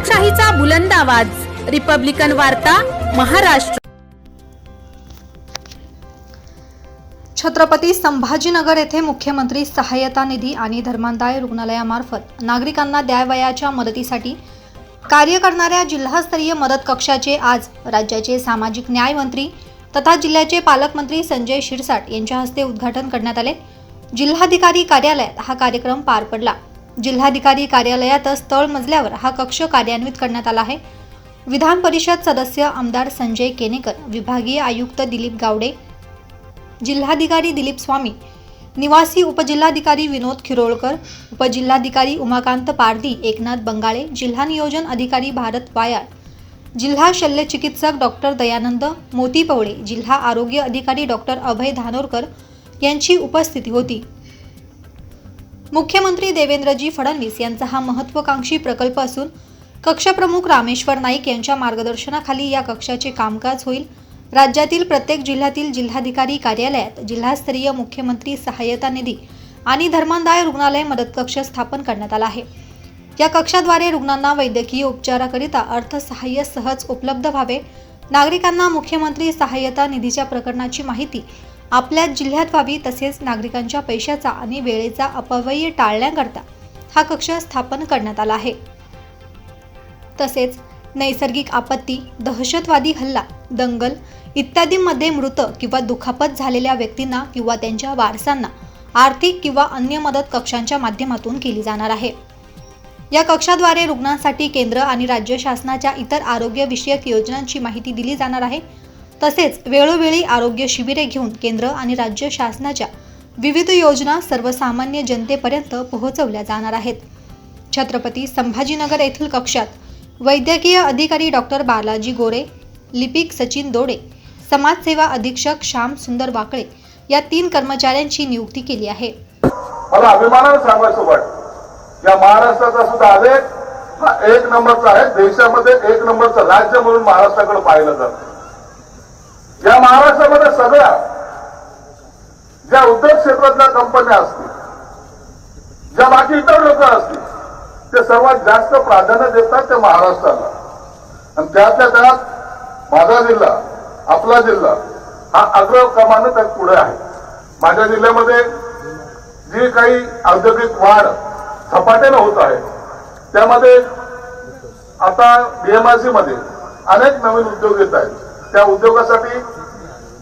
लोकशाहीचा बुलंद आवाज. रिपब्लिकन वार्ता महाराष्ट्र. छत्रपती संभाजीनगर येथे मुख्यमंत्री सहाय्यता निधी आणि धर्मांदाय रुग्णालयामार्फत नागरिकांना द्यावयाच्या मदतीसाठी कार्य करणाऱ्या जिल्हास्तरीय मदत कक्षाचे आज राज्याचे सामाजिक न्याय मंत्री तथा जिल्ह्याचे पालकमंत्री संजय शिरसाट यांच्या हस्ते उद्घाटन करण्यात आले. जिल्हाधिकारी कार्यालयात हा कार्यक्रम पार पडला. जिल्हाधिकारी कार्यालयातच तळ मजल्यावर हा कक्ष कार्यान्वित करण्यात आला आहे. विधान परिषद सदस्य आमदार संजय केनेकर विभागीय आयुक्त दिलीप गावडे जिल्हाधिकारी दिलीप स्वामी निवासी उपजिल्हाधिकारी विनोद खिरोळकर उपजिल्हाधिकारी उमाकांत पारधी एकनाथ बंगाळे जिल्हा नियोजन अधिकारी भारत वायाळ जिल्हा शल्यचिकित्सक डॉक्टर दयानंद मोती पवळे जिल्हा आरोग्य अधिकारी डॉक्टर अभय धानोरकर यांची उपस्थिती होती. मुख्यमंत्री देवेंद्रजी फडणवीस यांचा हा महत्त्वाकांक्षी प्रकल्प असून कक्षप्रमुख रामेश्वर नाईक यांच्या मार्गदर्शनाखाली या कक्षाचे कामकाज होईल. राज्यातील प्रत्येक जिल्ह्यातील जिल्हाधिकारी कार्यालयात जिल्हास्तरीय मुख्यमंत्री सहाय्यता निधी आणि धर्मादाय रुग्णालय मदत कक्ष स्थापन करण्यात आला आहे. या कक्षाद्वारे रुग्णांना वैद्यकीय उपचाराकरिता अर्थसहाय्य सहज उपलब्ध व्हावे. नागरिकांना मुख्यमंत्री सहाय्यता निधीच्या प्रकरणाची माहिती आपल्या जिल्ह्यात व्हावी तसेच नागरिकांच्या पैशाचा आणि वेळेचा अपव्यय टाळण्याकरता हा कक्ष स्थापन करण्यात आला आहे. तसेच नैसर्गिक आपत्ती दहशतवादी हल्ला दंगल इत्यादींमध्ये मृत किंवा दुखापत झालेल्या व्यक्तींना किंवा त्यांच्या वारसांना आर्थिक किंवा अन्य मदत कक्षांच्या माध्यमातून केली जाणार आहे. या कक्षाद्वारे रुग्णांसाठी केंद्र आणि राज्य शासनाच्या इतर आरोग्यविषयक योजनांची माहिती दिली जाणार आहे. तसेच वेळोवेळी आरोग्य शिबिरे घेऊन केंद्र आणि राज्य शासनाच्या विविध योजना सर्वसामान्य जनतेपर्यंत पोहोचवल्या जाणार आहेत. छत्रपती संभाजीनगर येथील कक्षात वैद्यकीय अधिकारी डॉक्टर बालाजी गोरे लिपिक सचिन दोडे समाजसेवा अधीक्षक श्याम सुंदर वाकळे या तीन कर्मचाऱ्यांची नियुक्ती केली आहे. मला अभिमानाने सांगायचं वाटतं या महाराष्ट्राचा सुद्धा आलेख हा एक नंबरचा आहे. देशामध्ये एक नंबरचं राज्य म्हणून महाराष्ट्राकडे पाहिलं जातं. या महाराष्ट्रामध्ये सगळ्या ज्या उद्योग क्षेत्रातल्या कंपन्या असतील ज्या बाकी इतर लोक असतील ते सर्वात जास्त प्राधान्य देतात ते महाराष्ट्राला. आणि त्यातल्या त्यात माझा जिल्हा आपला जिल्हा हा अग्रक्रमानं त्यात पुढे आहे. माझ्या जिल्ह्यामध्ये जी काही औद्योगिक वाढ झपाट्यानं होत आहे त्यामध्ये आता बीएमआरसी मध्ये अनेक नवीन उद्योग येत आहेत. त्या उद्योगासाठी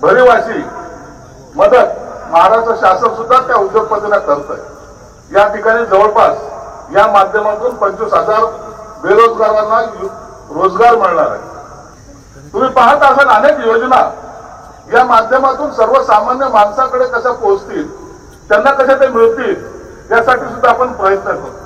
भरीव अशी मदत महाराष्ट्र शासन सुद्धा त्या उद्योगपतींना करत आहे या ठिकाणी जवळपास या माध्यमातून पंचवीस हजार बेरोजगारांना रोजगार मिळणार आहे. तुम्ही पाहत असाल अनेक योजना या माध्यमातून सर्वसामान्य माणसाकडे कशा पोहोचतील त्यांना कशा ते मिळतील यासाठी सुद्धा आपण प्रयत्न करतो.